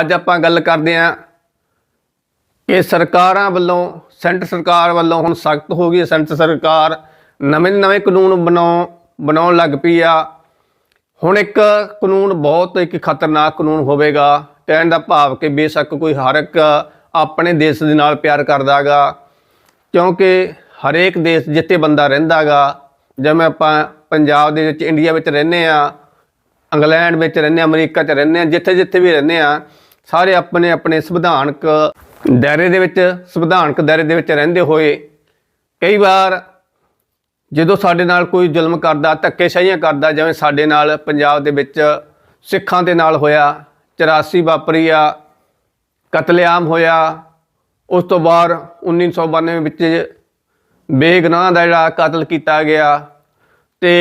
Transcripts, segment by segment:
ਅੱਜ ਆਪਾਂ ਗੱਲ ਕਰਦੇ ਹਾਂ ਕਿ ਸਰਕਾਰਾਂ ਵੱਲੋਂ ਸੈਂਟਰ ਸਰਕਾਰ ਵੱਲੋਂ ਹੁਣ ਸਖਤ ਹੋ ਗਈ ਸੈਂਟਰ ਸਰਕਾਰ ਨਵੇਂ ਨਵੇਂ ਕਾਨੂੰਨ ਬਣਾਉ, ਬਣਾਉਣ ਲੱਗ ਪਈ ਆ। ਹੁਣ ਇੱਕ ਕਾਨੂੰਨ ਬਹੁਤ ਇੱਕ ਖਤਰਨਾਕ ਕਾਨੂੰਨ ਹੋਵੇਗਾ। ਕਹਿਣ ਦਾ ਭਾਵ ਕਿ ਬੇਸ਼ੱਕ ਕੋਈ ਹਰ ਇੱਕ ਆਪਣੇ ਦੇਸ਼ ਦੇ ਨਾਲ ਪਿਆਰ ਕਰਦਾਗਾ। ਕਿਉਂਕਿ ਹਰੇਕ ਦੇਸ਼ ਜਿੱਥੇ ਬੰਦਾ ਰਹਿੰਦਾਗਾ, ਜਿਵੇਂ ਆਪਾਂ ਪੰਜਾਬ ਦੇ ਵਿੱਚ, ਇੰਡੀਆ ਵਿੱਚ ਰਹਿੰਦੇ ਆ ਇੰਗਲੈਂਡ ਵਿੱਚ ਰਹਿੰਦੇ ਹਾਂ, ਅਮਰੀਕਾ 'ਚ ਰਹਿੰਦੇ ਹਾਂ ਜਿੱਥੇ ਜਿੱਥੇ ਵੀ ਰਹਿੰਦੇ ਆ ਸਾਰੇ ਆਪਣੇ ਆਪਣੇ ਸੰਵਿਧਾਨਕ ਦਾਇਰੇ ਦੇ ਵਿੱਚ, ਸੰਵਿਧਾਨਕ ਦਾਇਰੇ ਦੇ ਵਿੱਚ ਰਹਿੰਦੇ ਹੋਏ ਕਈ ਵਾਰ ਜਦੋਂ ਸਾਡੇ ਨਾਲ ਕੋਈ ਜ਼ੁਲਮ ਕਰਦਾ, ਧੱਕੇਸ਼ਾਹੀਆਂ ਕਰਦਾ, ਜਿਵੇਂ ਸਾਡੇ ਨਾਲ ਪੰਜਾਬ ਦੇ ਵਿੱਚ ਸਿੱਖਾਂ ਦੇ ਨਾਲ ਹੋਇਆ 84 ਵਾਪਰੀ ਆ, ਕਤਲੇਆਮ ਹੋਇਆ, ਉਸ ਤੋਂ ਬਾਅਦ 1992 ਵਿੱਚ ਬੇਗਨਾਹ ਦਾ ਜਿਹੜਾ ਕਤਲ ਕੀਤਾ ਗਿਆ ਤੇ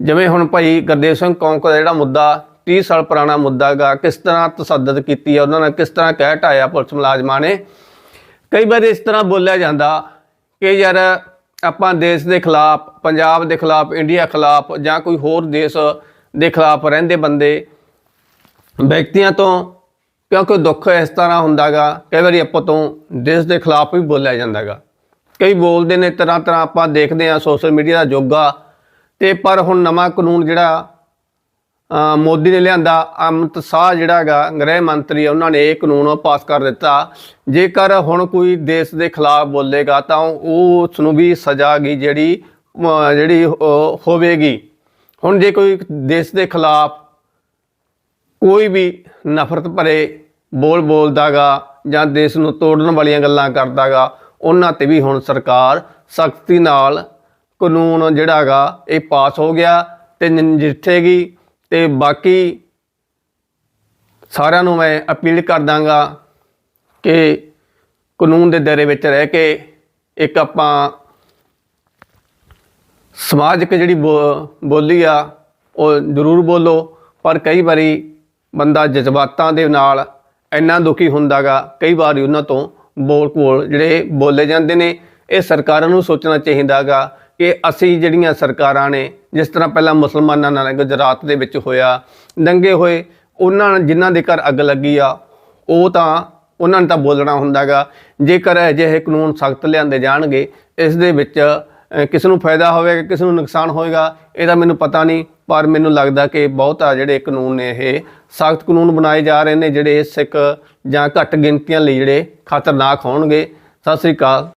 ਜਿਵੇਂ ਹੁਣ ਭਾਈ ਗੁਰਦੇਵ ਸਿੰਘ ਕੌਂਕ ਦਾ ਜਿਹੜਾ ਮੁੱਦਾ 30 ਸਾਲ ਪੁਰਾਣਾ ਮੁੱਦਾ ਗਾ, ਕਿਸ ਤਰ੍ਹਾਂ ਤਸੱਦਦ ਕੀਤੀ ਆ ਉਹਨਾਂ ਨੇ ਕਿਸ ਤਰ੍ਹਾਂ ਕਹਿ ਢਾਇਆ ਪੁਲਿਸ ਮੁਲਾਜ਼ਮਾਂ ਨੇ। ਕਈ ਵਾਰ ਇਸ ਤਰ੍ਹਾਂ ਬੋਲਿਆ ਜਾਂਦਾ ਕਿ ਯਾਰ ਆਪਾਂ ਦੇਸ਼ ਦੇ ਖਿਲਾਫ, ਪੰਜਾਬ ਦੇ ਖਿਲਾਫ, ਇੰਡੀਆ ਖਿਲਾਫ ਜਾਂ ਕੋਈ ਹੋਰ ਦੇਸ਼ ਦੇ ਖਿਲਾਫ ਰਹਿੰਦੇ ਬੰਦੇ, ਵਿਅਕਤੀਆਂ ਤੋਂ ਕਿਉਂਕਿ ਦੁੱਖ ਇਸ ਤਰ੍ਹਾਂ ਹੁੰਦਾਗਾ ਕਈ ਵਾਰੀ ਆਪਾਂ ਤੋਂ ਦੇਸ਼ ਦੇ ਖਿਲਾਫ ਵੀ ਬੋਲਿਆ ਜਾਂਦਾਗਾ ਕਈ ਬੋਲਦੇ ਨੇ ਤਰ੍ਹਾਂ ਤਰ੍ਹਾਂ ਆਪਾਂ ਦੇਖਦੇ ਆ ਸੋਸ਼ਲ ਮੀਡੀਆ ਦਾ ਯੁੱਗਾ ਤੇ ਪਰ ਹੁਣ ਨਵਾਂ ਕਾਨੂੰਨ ਜਿਹੜਾ ਮੋਦੀ ਨੇ ਲਿਆਂਦਾ ਅਮਿਤ ਸ਼ਾਹ ਜਿਹੜਾ ਹੈਗਾ ਗ੍ਰਹਿ ਮੰਤਰੀ ਉਹਨਾਂ ਨੇ ਇਹ ਕਾਨੂੰਨ ਪਾਸ ਕਰ ਦਿੱਤਾ। ਜੇਕਰ ਹੁਣ ਕੋਈ ਦੇਸ਼ ਦੇ ਖਿਲਾਫ ਬੋਲੇਗਾ ਤਾਂ ਉਹ ਉਸ ਨੂੰ ਵੀ ਸਜ਼ਾ ਗਈ ਜਿਹੜੀ ਜਿਹੜੀ ਅ, ਹੋਵੇਗੀ। ਹੁਣ ਜੇ ਕੋਈ ਦੇਸ਼ ਦੇ ਖਿਲਾਫ ਕੋਈ ਵੀ ਨਫ਼ਰਤ ਭਰੇ ਬੋਲ ਬੋਲਦਾਗਾ ਜਾਂ ਦੇਸ਼ ਨੂੰ ਤੋੜਨ ਵਾਲੀਆਂ ਗੱਲਾਂ ਕਰਦਾਗਾ ਉਹਨਾਂ ਤੇ ਵੀ ਹੁਣ ਸਰਕਾਰ ਸਖਤੀ ਨਾਲ ਕਾਨੂੰਨ ਜਿਹੜਾ ਹੈਗਾ ਇਹ ਪਾਸ ਹੋ ਗਿਆ ਤੇ ਨਜਿੱਠੇਗੀ। ਤੇ ਬਾਕੀ ਸਾਰਿਆਂ ਨੂੰ ਮੈਂ ਅਪੀਲ ਕਰ ਦਾਂਗਾ ਕਿ ਕਾਨੂੰਨ ਦੇ ਦਾਇਰੇ ਵਿੱਚ ਰਹਿ ਕੇ ਇੱਕ ਆਪਾਂ ਸਮਾਜਿਕ ਜਿਹੜੀ ਬੋ- ਬੋਲੀ ਆ, ਉਹ ਜ਼ਰੂਰ ਬੋਲੋ, ਪਰ ਕਈ ਵਾਰੀ ਬੰਦਾ ਜਜ਼ਬਾਤਾਂ ਦੇ ਨਾਲ ਇੰਨਾ ਦੁਖੀ ਹੁੰਦਾਗਾ, ਕਈ ਵਾਰੀ ਉਹਨਾਂ ਤੋਂ ਬੋਲ ਕੋਲ ਜਿਹੜੇ ਬੋਲੇ ਜਾਂਦੇ ਨੇ, ਇਹ ਸਰਕਾਰਾਂ ਨੂੰ ਸੋਚਣਾ ਚਾਹੀਦਾਗਾ ਕਿ ਅਸੀਂ ਜਿਹੜੀਆਂ ਸਰਕਾਰਾਂ ਨੇ, ਜਿਸ ਤਰ੍ਹਾਂ ਪਹਿਲਾਂ ਮੁਸਲਮਾਨਾਂ ਨਾਲ ਗੁਜਰਾਤ ਦੇ ਵਿੱਚ ਹੋਇਆ, ਦੰਗੇ ਹੋਏ, ਉਹਨਾਂ ਜਿਨ੍ਹਾਂ ਦੇ ਘਰ ਅੱਗ ਲੱਗੀ ਆ, ਉਹ ਤਾਂ ਉਹਨਾਂ ਨੇ ਤਾਂ ਬੋਲਣਾ ਹੁੰਦਾਗਾ ਜੇਕਰ ਅਜਿਹੇ ਕਾਨੂੰਨ ਸਖਤ ਲਿਆਂਦੇ ਜਾਣਗੇ, ਇਸ ਦੇ ਵਿੱਚ ਕਿਸ ਨੂੰ ਫਾਇਦਾ ਹੋਵੇਗਾ, ਕਿਸ ਨੂੰ ਨੁਕਸਾਨ ਹੋਵੇਗਾ ਇਹਦਾ ਮੈਨੂੰ ਪਤਾ ਨਹੀਂ, ਪਰ ਮੈਨੂੰ ਲੱਗਦਾ ਕਿ ਬਹੁਤਾ ਜਿਹੜੇ ਕਾਨੂੰਨ ਨੇ ਇਹ, ਸਖਤ ਕਾਨੂੰਨ ਬਣਾਏ ਜਾ ਰਹੇ ਨੇ, ਜਿਹੜੇ ਸਿੱਖ ਜਾਂ ਘੱਟ ਗਿਣਤੀਆਂ ਲਈ ਜਿਹੜੇ ਖਤਰਨਾਕ ਹੋਣਗੇ। ਸਤਿ ਸ੍ਰੀ ਅਕਾਲ।